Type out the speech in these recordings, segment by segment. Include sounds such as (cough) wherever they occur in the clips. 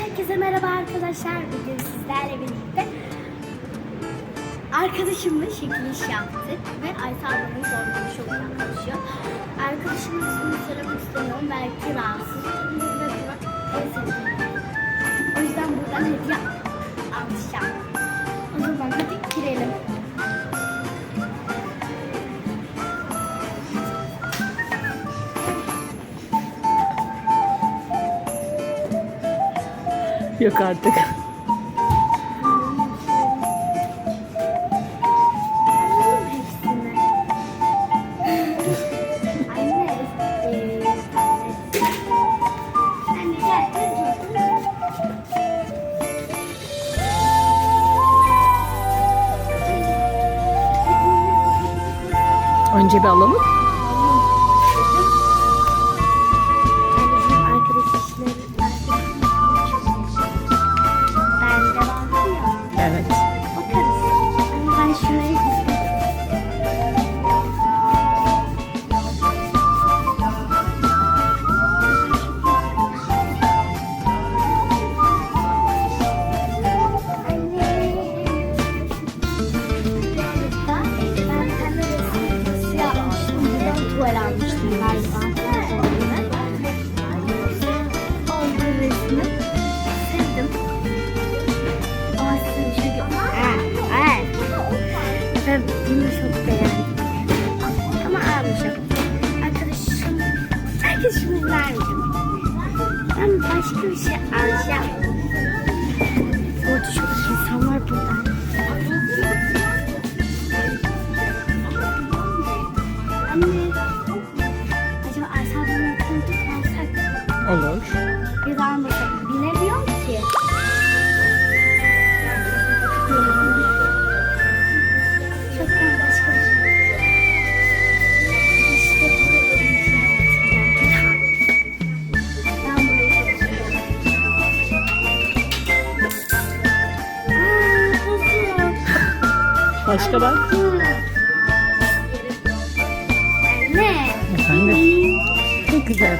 Herkese merhaba arkadaşlar. Bugün sizlerle birlikte arkadaşımla şekil iş yaptık ve Ayta ablamın sorduğu çok yaklaşıyor. Arkadaşımın ismini söylemek istemiyorum. Belki rahatsız. De en sevdiğim. O yüzden buradan hediye alacağım. O zaman hadi girelim. Yok artık. Önce bir alalım. Başka bak. Anne. Efendim. Çok güzel.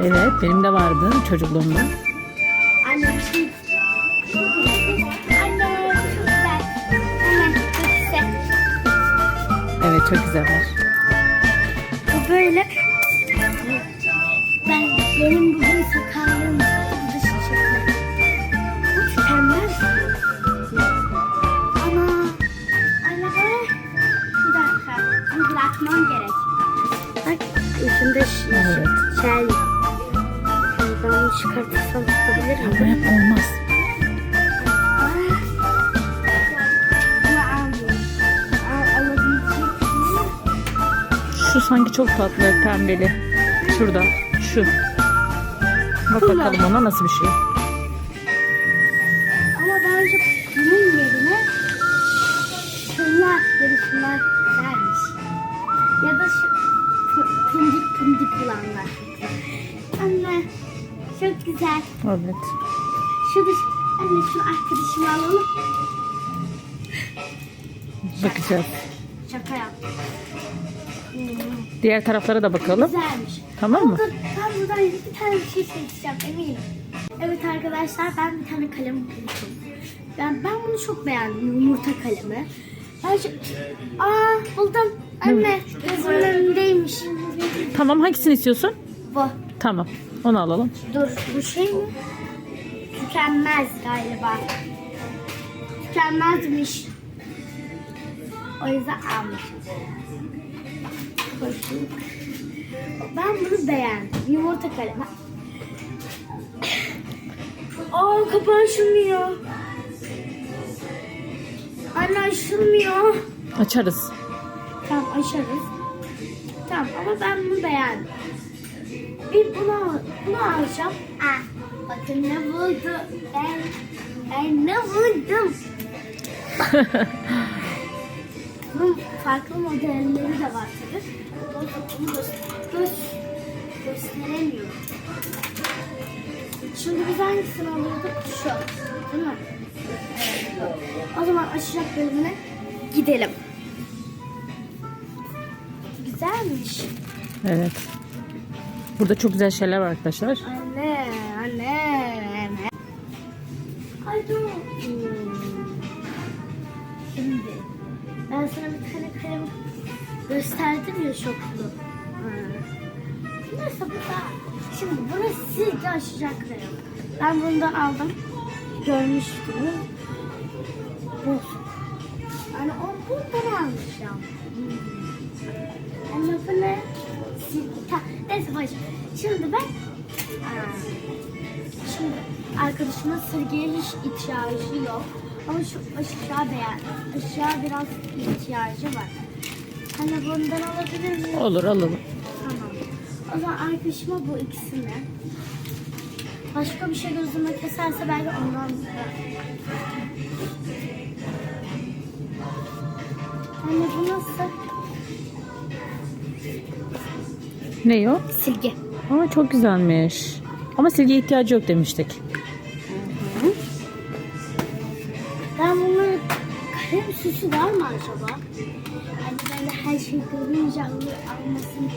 Evet benim de vardı çocukluğumda. Anne bir şey. Anne çok güzel. Evet güzeller. Bu böyle. Ben benim Şel. Ben bunu çıkartırsam tutabilir Ama miyim? hep olmaz. Şu sanki çok tatlı pembeli. Şurada. Şu. Bak bakalım ona nasıl bir şey. Ama bence bunun yerine şunlar ya da şunlar güzelmiş. Ya da şu pı- pındik pındik olanlar. Çok güzel. Evet. Şu da anne şu arkadaşımı alalım. Bakacağız. Şaka yaptım. Hmm, Diğer taraflara da bakalım. güzelmiş. Tamam mı? Ben buradan bir tane bir şey seçeceğim eminim. Evet arkadaşlar ben bir tane kalem buldum. Ben, ben bunu çok beğendim. Yumurta kalemi. Ben şu... Aa buldum. Anne gözümün önündeymiş. Tamam hangisini istiyorsun? Bu. Tamam. Onu alalım. Dur bu şey mi? Tükenmez galiba. Tükenmezmiş. O yüzden almışım. Ben bunu beğendim. Yumurta kalemi. Aa kapağı açılmıyor. Anne açılmıyor. Açarız. Tamam açarız. Tamam ama ben bunu beğendim. Bir bunu, bunu alacağım. Aa, bakın ne buldum. Ben, ben ne buldum. (laughs) Bunun farklı modelleri de var tabii. Bunu göster göz gösteremiyorum. Şimdi biz hangisini alıyorduk? Şu. Değil mi? Evet. O zaman açacak bölümüne gidelim. Güzelmiş. Evet. Burada çok güzel şeyler var arkadaşlar. Anne, anne, anne. Şimdi ben sana bir tane kalem gösterdim ya şoklu. Neyse bu da. Şimdi bunu sizce aşacak kalem. Ben bundan aldım. Görmüştüm. Bu. Yani o bundan almışım. Anne bu ne? Ta- Neyse boş. Şimdi ben Aa, Şimdi arkadaşımın sırgıya hiç ihtiyacı yok. Ama şu aşağı beğen. Aşağı biraz ihtiyacı var. Hani bundan alabilir miyim? Olur alalım. Tamam. O zaman arkadaşıma bu ikisini. Başka bir şey gözüme keserse belki ondan da. Anne bu nasıl? Ne o? Silgi. Aa çok güzelmiş. Ama silgiye ihtiyacı yok demiştik. Ben bunları kalem süsü var mı acaba? Hani böyle her şey görünce almasın.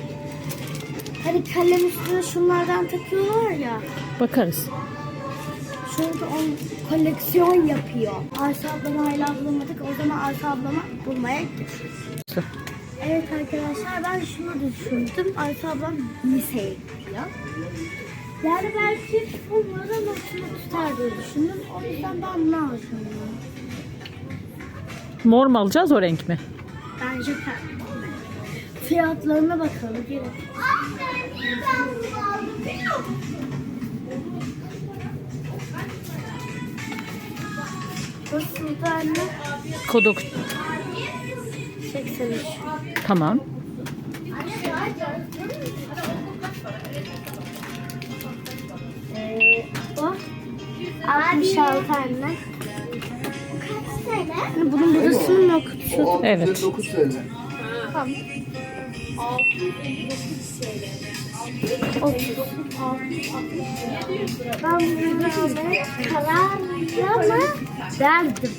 Hani kalem üstüne şunlardan takıyorlar ya. Bakarız. Şurada on koleksiyon yapıyor. Ayşe ablamı hala bulamadık. O zaman Ayşe ablama bulmaya gidiyoruz. Evet arkadaşlar ben şunu düşündüm. Ayşe ablam liseye gidiyor. Yani belki bunların notunu tutar diye düşündüm. O yüzden ben bunu alacağım. Mor mu alacağız o renk mi? Bence pembe. Fiyatlarına bakalım. Gelin. Nasıl anne? Kodok. 83. Tamam. Ee, o 66 anne. Kaç tane? Hani bunun burasını mı okutuşu? O Evet. 659 TL. Tamam. 30. Ben burada karar mı derdim.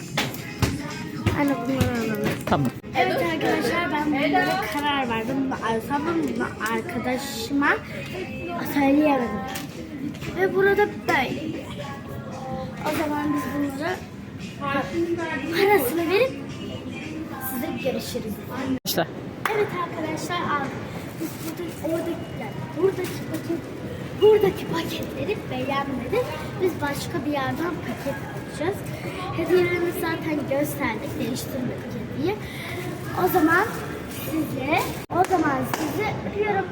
Anne bunları alalım. Tamam. Evet arkadaşlar ben bunlara karar verdim. Alsam bunu arkadaşıma söyleyemedim. Ve burada böyle. O zaman biz bunları parasını verip size görüşürüz. Başla. Evet arkadaşlar aldık. Biz burada oradaki yani buradaki paket buradaki paketleri beğenmedik. Biz başka bir yerden paket alacağız. Hediyelerimizi zaten gösterdik. Değiştirmedik hediye. O zaman size o zaman sizi öpüyorum.